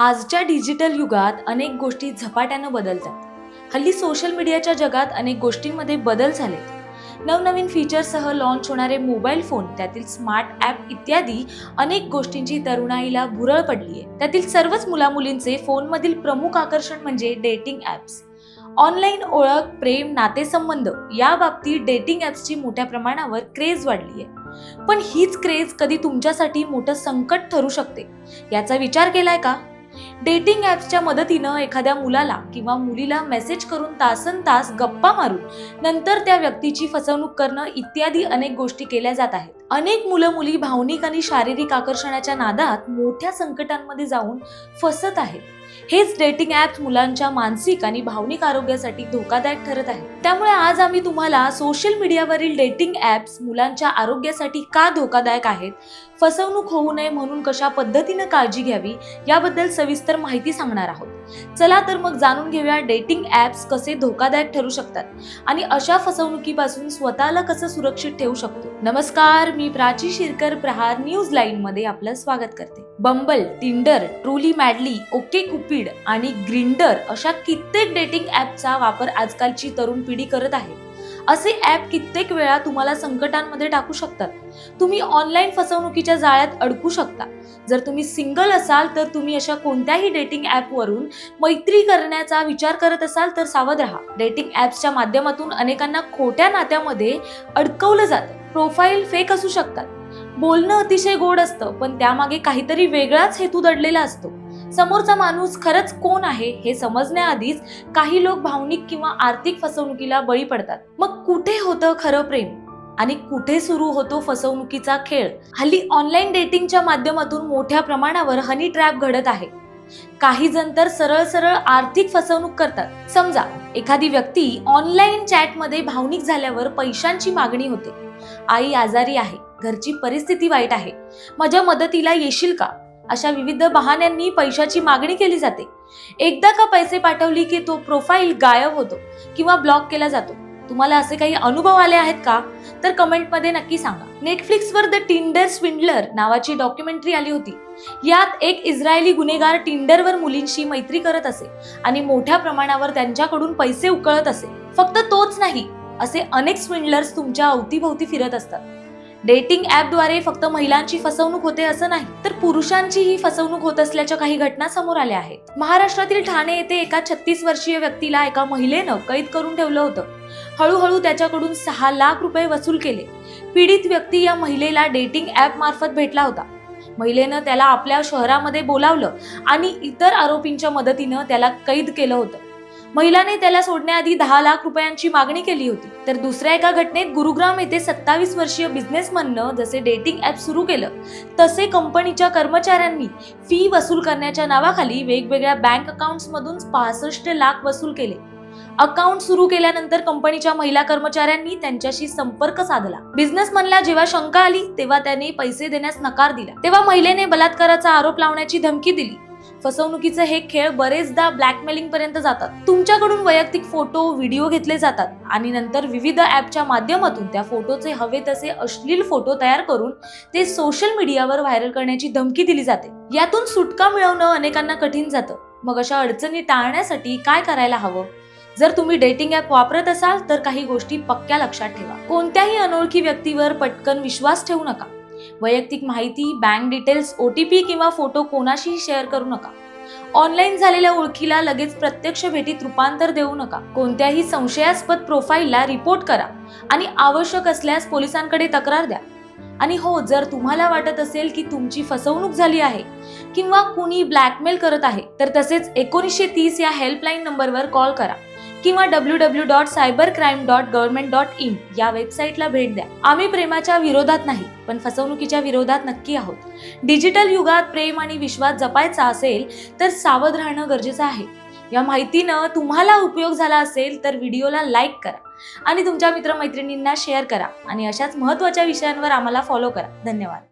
आजच्या डिजिटल युगात अनेक गोष्टी झपाट्यानं बदलतात. हल्ली सोशल मीडियाच्या जगात अनेक गोष्टींमध्ये बदल झालेत. नवनवीन फीचर्ससह लॉन्च होणारे मोबाईल फोन त्यातील स्मार्ट ॲप इत्यादी अनेक गोष्टींची तरुणाईला भुरळ पडली आहे त्यातील सर्वच मुलामुलींचे फोनमधील प्रमुख आकर्षण म्हणजे डेटिंग ॲप्स ऑनलाईन ओळख प्रेम नातेसंबंध या बाबतीत डेटिंग ॲप्सची मोठ्या प्रमाणावर क्रेज वाढली आहे पण हीच क्रेज कधी तुमच्यासाठी मोठं संकट ठरू शकते याचा विचार केलाय का? डेटिंग ॲप्सच्या मदतीनं एखाद्या मुलाला किंवा मुलीला मेसेज करून तासन तास गप्पा मारून नंतर त्या व्यक्तीची फसवणूक करणं इत्यादी अनेक गोष्टी केल्या जात आहेत. अनेक मुलं मुली भावनिक आणि शारीरिक आकर्षणाच्या नादात मोठ्या संकटांमध्ये जाऊन फसत आहेत. हेच डेटिंग ॲप्स मुलांच्या मानसिक आणि भावनिक आरोग्यासाठी धोकादायक ठरत आहे त्यामुळे आज आम्ही तुम्हाला सोशल मीडियावरील डेटिंग ॲप्स मुलांच्या आरोग्यासाठी का धोकादायक आहेत फसवणूक होऊ नये म्हणून कशा पद्धतीनं काळजी घ्यावी याबद्दल सविस्तर माहिती सांगणार आहोत. चला तर मग जाणून घेऊया डेटिंग ॲप्स कसे धोकादायक ठरू शकतात आणि अशा फसवणुकीपासून स्वतःला कसं सुरक्षित ठेवू शकतो. नमस्कार मी प्राची शिरकर प्रहार न्यूज लाईन मध्ये आपलं स्वागत करते. Bumble Tinder Truly Madly OkCupid आणि ग्रिंडर अशा कित्येक डेटिंग ॲपचा वापर आजकालची तरुण पिढी करत आहे. असे ॲप कित्येक वेळा तुम्हाला संकटांमध्ये टाकू शकतात. तुम्ही ऑनलाईन फसवणुकीच्या जाळ्यात अडकू शकता. जर तुम्ही सिंगल असाल तर तुम्ही अशा कोणत्याही डेटिंग ॲपवरून मैत्री करण्याचा विचार करत असाल तर सावध राहा. डेटिंग ॲप्सच्या माध्यमातून अनेकांना खोट्या नात्यामध्ये अडकवलं जातं. प्रोफाईल फेक असू शकतात. बोलणं अतिशय गोड असतं पण त्यामागे काहीतरी वेगळाच हेतू दडलेला असतो. समोरचा माणूस खरंच कोण आहे हे समजण्याआधीच काही लोक भावनिक किंवा आर्थिक फसवणुकीला बळी पडतात. मग कुठे होतं खरं प्रेम? आणि कुठे सुरू होतो फसवणुकीचा खेळ? हल्ली ऑनलाईन डेटिंगच्या माध्यमातून मोठ्या प्रमाणावर हनी ट्रॅप घडत आहे. काही जण तर सरळ सरळ आर्थिक फसवणूक करतात. समजा एखादी व्यक्ती ऑनलाईन चॅटमध्ये भावनिक झाल्यावर पैशांची मागणी होते. आई आजारी आहे घरची परिस्थिती वाईट आहे. माझ्या मदतीला येशील का? अशा विविध बहाण्यांनी पैशाची मागणी केली जाते. एकदा का पैसे पाठवली की तो प्रोफाईल गायब होतो किंवा ब्लॉक केला जातो? तुम्हाला असे काही अनुभव आले आहेत का? तर कमेंटमध्ये नक्की सांगा. नेटफ्लिक्सवर द टिंडर स्विंडलर नावाची डॉक्युमेंटरी आली होती. यात एक इस्रायली गुन्हेगार टिंडरवर मुलींशी मैत्री करत असे आणि मोठ्या प्रमाणावर त्यांच्याकडून पैसे उकळत असे. फक्त तोच नाही असे अनेक स्विंडलर्स तुमच्या अवतीभोवती फिरत असतात. डेटिंग ॲपद्वारे फक्त महिलांची फसवणूक होते असं नाही तर पुरुषांचीही फसवणूक होत असल्याच्या काही घटना समोर आल्या आहेत. महाराष्ट्रातील ठाणे येथे एका छत्तीस वर्षीय व्यक्तीला एका महिलेनं कैद करून ठेवलं होतं. हळूहळू त्याच्याकडून सहा लाख रुपये वसूल केले. पीडित व्यक्ती या महिलेला डेटिंग ॲप मार्फत भेटला होता. महिलेनं त्याला आपल्या शहरामध्ये बोलावलं आणि इतर आरोपींच्या मदतीनं त्याला कैद केलं होतं. महिलाने त्याला सोडण्याआधी दहा लाख रुपयांची मागणी केली होती. तर दुसऱ्या एका घटनेत गुरुग्राम येथे सत्तावीस वर्षीय बिझनेसमननं जसे डेटिंग ॲप सुरू केलं तसे कंपनीच्या कर्मचाऱ्यांनी फी वसूल करण्याच्या नावाखाली वेगवेगळ्या बँक अकाउंट्समधून पासष्ट लाख वसूल केले. अकाउंट सुरू केल्यानंतर कंपनीच्या महिला कर्मचाऱ्यांनी त्यांच्याशी संपर्क साधला. बिझनेसमनला जेव्हा शंका आली तेव्हा त्याने पैसे देण्यास नकार दिला. तेव्हा महिलेने बलात्काराचा आरोप लावण्याची धमकी दिली. फसवणुकीचे हे खेळ बरेचदा ब्लॅकमेलिंग पर्यंत जातात. तुमच्याकडून वैयक्तिक फोटो व्हिडिओ घेतले जातात. आणि नंतर विविध ॲपच्या माध्यमातून त्या फोटोचे हवे तसे अश्लील फोटो तयार करून ते सोशल मीडियावर व्हायरल करण्याची धमकी दिली जाते. यातून सुटका मिळवणं अनेकांना कठीण जातं. मग अशा अडचणी टाळण्यासाठी काय करायला हवं? जर तुम्ही डेटिंग ॲप वापरत असाल तर काही गोष्टी पक्क्या लक्षात ठेवा. कोणत्याही अनोळखी व्यक्तीवर पटकन विश्वास ठेवू नका. वैयक्तिक माहिती bank details O T P किंवा फोटो कोणाशीही शेअर करू नका. ऑनलाईन झालेल्या ओळखीला लगेच प्रत्यक्ष भेटीत रूपांतर देऊ नका. कोणत्याही संशयास्पद प्रोफाईलला रिपोर्ट करा आणि आवश्यक असल्यास पोलिसांकडे तक्रार द्या. आणि हो जर तुम्हाला वाटत असेल की तुमची फसवणूक झाली आहे किंवा कुणी ब्लॅकमेल करत आहे तर तसेच एकोणीसशे तीस या हेल्पलाईन नंबरवर कॉल करा. किंवा W W dot cyber crime dot government dot in या वेबसाईटला भेट द्या. आम्ही प्रेमाच्या विरोधात नाही पण फसवणुकीच्या विरोधात नक्की आहोत. डिजिटल युगात प्रेम आणि विश्वास जपायचा असेल तर सावध राहणं गरजेचं आहे. या माहितीनं तुम्हाला उपयोग झाला असेल तर व्हिडिओला लाईक करा आणि तुमच्या मित्रमैत्रिणींना शेअर करा आणि अशाच महत्त्वाच्या विषयांवर आम्हाला फॉलो करा. धन्यवाद.